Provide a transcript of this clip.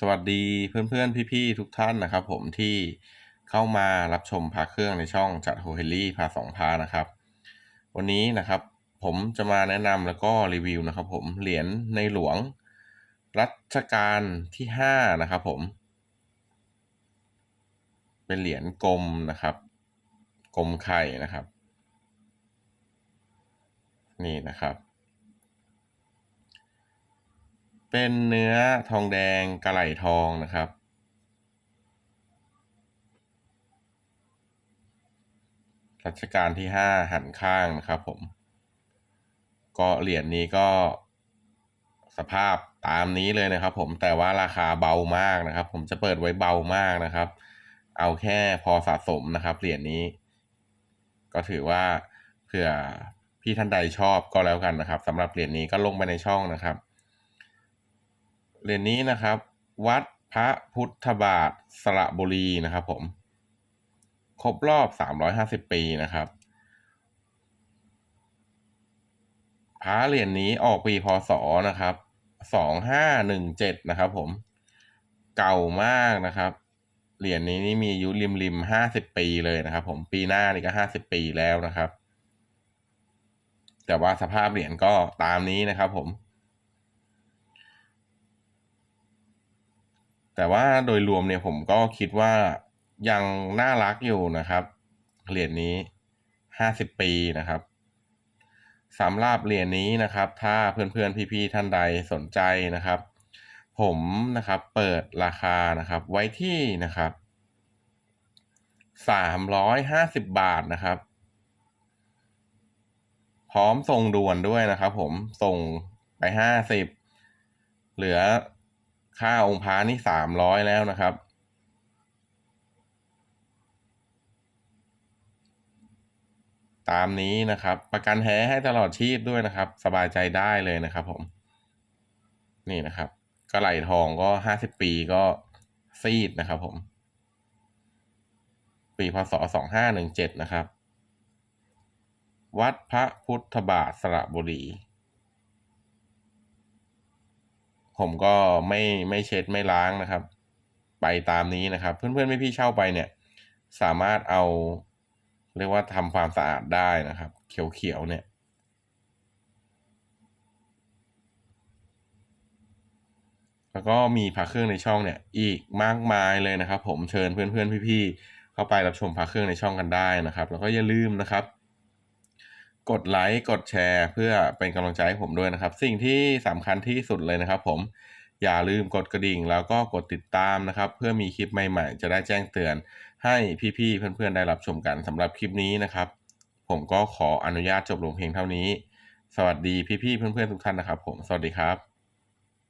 สวัสดีเพื่อนๆ พี่ๆ ทุกท่านนะครับ ผมที่เข้ามารับชมพาเครื่องในช่องจัดโฮเฮลี่พาสองพานะครับ วันนี้นะครับผมจะมาแนะนำแล้วก็รีวิวนะครับผมเหรียญในหลวงรัชกาลที่5นะครับผม เป็นเหรียญกลมนะครับกลมไข่นะครับ นี่นะครับ เป็นเนื้อทองแดงกระไหลทองนะครับ รัชกาลที่ห้าหันข้างนะครับผม ก็เหรียญนี้ก็สภาพตามนี้เลยนะครับ ผมแต่ว่าราคาเบามากนะครับ ผมจะเปิดไว้เบามากนะครับ เอาแค่พอสะสมนะครับเหรียญนี้ ก็ถือว่าเผื่อพี่ท่านใดชอบก็แล้วกันนะครับสำหรับเหรียญนี้ก็ลงไปในช่องนะครับ เหรียญนี้นะครับ วัดพระพุทธบาทสระบุรีนะครับ ผม ครบรอบ350ปีนะครับพระเหรียญนี้ออกปีพศนะครับ2517นะครับ ผม เก่ามากนะครับ เหรียญนี้นี่มีอายุริมริมห้าสิบปีเลยนะครับ ผมปีหน้านี่ก็ห้าสิบปีแล้วนะครับ แต่ว่าสภาพเหรียญก็ตามนี้นะครับ ผม แต่ว่าโดยรวมเนี่ยผมก็คิดว่ายังน่ารักอยู่นะครับ เหรียญนี้ห้าสิบปีนะครับสำหรับเหรียญนี้นะครับ ถ้าเพื่อนๆพี่ๆท่านใดสนใจนะครับ ผมนะครับเปิดราคานะครับไว้ที่นะครับสามร้อยห้าสิบบาทนะครับ พร้อมส่งด่วนด้วยนะครับ ผมส่งไปห้าสิบเหลือ ค่าองค์พระนี่สามร้อยแล้วนะครับ ตามนี้นะครับ ประกันแท้ให้ตลอดชีพด้วยนะครับ สบายใจได้เลยนะครับ ผม นี่นะครับกระไหลทองก็ห้าสิบปีก็ซีดนะครับ ผม ปีพศสองห้าหนึ่งเจ็ดนะครับ วัดพระพุทธบาทสระบุรี ผมก็ไม่ไม่เช็ดไม่ล้างนะครับ ไปตามนี้นะครับ เพื่อนๆไม่พี่เช่าไปเนี่ย สามารถเอา เรียกว่าทำความสะอาดได้นะครับ เขียวๆเนี่ยแล้วก็มีพระเครื่องในช่องเนี่ยอีกมากมายเลยนะครับ ผมเชิญเพื่อนๆพี่ๆเข้าไปรับชมพระเครื่องในช่องกันได้นะครับ แล้วก็อย่าลืมนะครับ กดไลค์กดแชร์เพื่อเป็นกำลังใจให้ผมด้วยนะครับ สิ่งที่สำคัญที่สุดเลยนะครับ ผมอย่าลืมกดกระดิ่งแล้วก็กดติดตามนะครับ เพื่อมีคลิปใหม่ๆ จะได้แจ้งเตือนให้พี่ๆเพื่อนๆได้รับชมกันสำหรับคลิปนี้นะครับ ผมก็ขออนุญาตจบลงเพียงเท่านี้ สวัสดีพี่ๆเพื่อนๆทุกท่านนะครับ ผมสวัสดีครับ